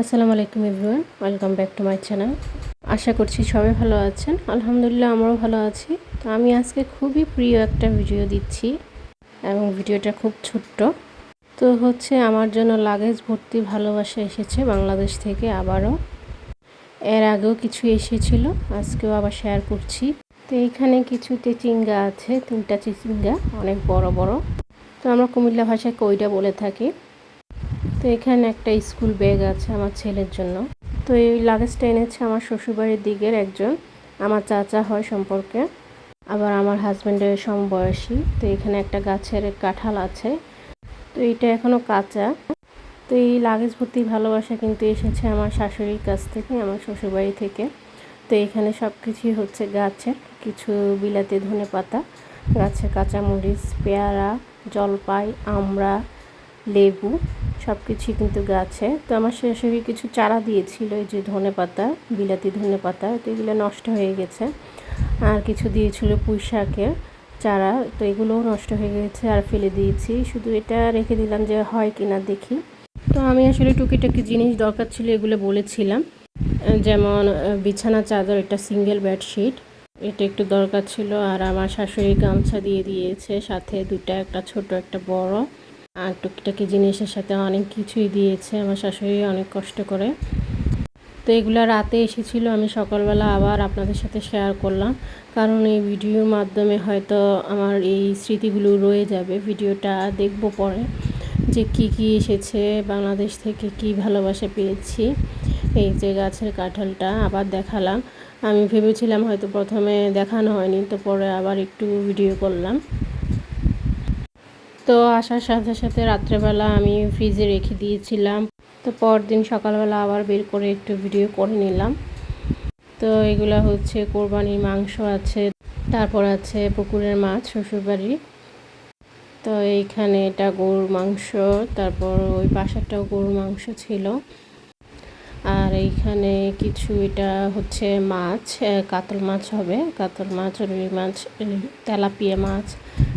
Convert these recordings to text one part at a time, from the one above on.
আসসালামু আলাইকুম everyone, welcome back to my channel. আশা করছি সবাই ভালো আছেন। আলহামদুলিল্লাহ আমরাও ভালো আছি। তো আমি আজকে খুবই প্রিয় একটা ভিডিও দিচ্ছি এবং ভিডিওটা খুব ছোট্ট। তো হচ্ছে আমার জন্য লাগেজ ভর্তি ভালোবাসা এসেছে বাংলাদেশ থেকে আবারও। এর আগেও কিছু এসেছিল, আজকেও আবার শেয়ার করছি। তো এখানে কিছু চিচিঙ্গা আছে, তিনটা চিচিঙ্গা অনেক বড় বড়। তো আমরা কুমিল্লা ভাষায় কইটা বলে থাকি। তো এখানে একটা স্কুল ব্যাগ আছে আমার ছেলের জন্য। তো এই লাগেজটা এনেছে আমার শ্বশুরবাড়ির দিকের একজন। আমার চাচা হয় সম্পর্কে। আবার আমার হাজব্যান্ডের সমবয়সী। তো এখানে একটা গাছের কাঁঠাল আছে। তো এটা এখনও কাঁচা। তো এই লাগেজ ভর্তি ভালোবাসা কিন্তু এসেছে আমার শাশুড়ির কাছ থেকে, আমার শ্বশুরবাড়ি থেকে। তো এখানে সব কিছুই হচ্ছে গাছের কিছু বিলাতি ধনে পাতা গাছের কাঁচামরিচ, পেয়ারা, জলপাই, আমড়া, লেবু। সব কিছুই কিন্তু গাছে। তো আমার শাশুড়ি কিছু চারা দিয়েছিল, এই যে ধনে পাতা, বিলাতি ধনে পাতা, তো এগুলো নষ্ট হয়ে গেছে। আর কিছু দিয়েছিল পুঁই শাকের চারা, তো এগুলোও নষ্ট হয়ে গেছে আর ফেলে দিয়েছি। শুধু এটা রেখে দিলাম যে হয় কিনা দেখি। তো আমি আসলে টুকিটাকি জিনিস দরকার ছিল এগুলো বলেছিলাম। যেমন বিছানা, চাদর, এটা সিঙ্গেল বেডশিট এটা একটু দরকার ছিল। আর আমার শাশুড়ি গামছা দিয়ে দিয়েছে, সাথে দুটা একটা ছোট, একটা বড়। আর টুকিটাকি জিনিসের সাথে অনেক কিছুই দিয়েছে। আমার শাশুড়ি অনেক কষ্ট করে। তো এগুলো রাতে এসেছিল, আমি সকালবেলা আবার আপনাদের সাথে শেয়ার করলাম। কারণ এই ভিডিওর মাধ্যমে হয়তো আমার এই স্মৃতিগুলো রয়ে যাবে। ভিডিওটা দেখব পরে যে কি কি এসেছে, বাংলাদেশ থেকে কি ভালোবাসা পেয়েছি। এই যে গাছের কাঁঠালটা আবার দেখালাম। আমি ভেবেছিলাম হয়তো প্রথমে দেখানো হয়নি, তো পরে আবার একটু ভিডিও করলাম। তো আসার সাথে সাথে রাত্রেবেলা আমি ফ্রিজে রেখে দিয়েছিলাম। তো পরদিন সকালবেলা আবার বের করে একটু ভিডিও করে নিলাম। তো এগুলো হচ্ছে কোরবানির মাংস আছে, তারপর আছে পুকুরের মাছ, শ্বশুরবাড়ি। তো এইখানে এটা গরুর মাংস, তারপর ওই পাশেরটাও গরুর মাংস ছিল। আর এইখানে কিছু এটা হচ্ছে মাছ কাতল মাছ হবে। কাতল মাছ, রুই মাছ তেলাপিয়া মাছ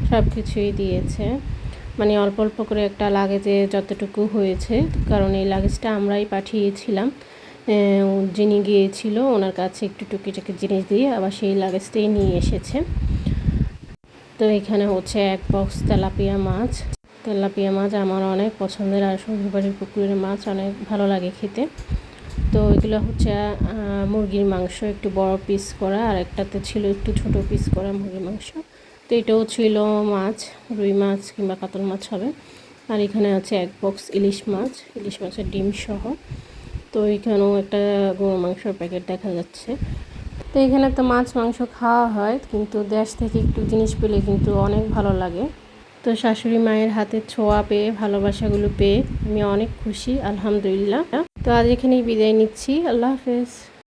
সব কিছুই দিয়েছে। মানে অল্প অল্প করে একটা লাগেজে যতটুকু হয়েছে, কারণ এই লাগেজটা আমরাই পাঠিয়েছিলাম। যিনি গিয়েছিল, ওনার কাছে একটু টুকিটাকি জিনিস দিয়ে আবার সেই লাগেজটাই নিয়ে এসেছে। তো এখানে হচ্ছে এক বক্স তেলাপিয়া মাছ। তেলাপিয়া মাছ আমার অনেক পছন্দের আর শ্বশুরবাড়ির পুকুরের মাছ অনেক ভালো লাগে খেতে। তো এগুলো হচ্ছে মুরগির মাংস, একটু বড় পিস করা, আর একটাতে ছিল একটু ছোট পিস করা মুরগির মাংস। তো এটাও ছিল মাছ, রুই মাছ কিংবা কাতল মাছ হবে। আর এখানে আছে এক বক্স ইলিশ মাছ, ইলিশ মাছের ডিম সহ। তো এখানেও একটা গরু মাংসের প্যাকেট দেখা যাচ্ছে। তো এখানে তো মাছ মাংস খাওয়া হয়, কিন্তু দেশ থেকে একটু জিনিস পেলে কিন্তু অনেক ভালো লাগে। তো শাশুড়ি মায়ের হাতে ছোঁয়া পেয়ে, ভালোবাসাগুলো পেয়ে আমি অনেক খুশি, আলহামদুলিল্লাহ। তো আজ এখানেই বিদায় নিচ্ছি, আল্লাহ হাফেজ।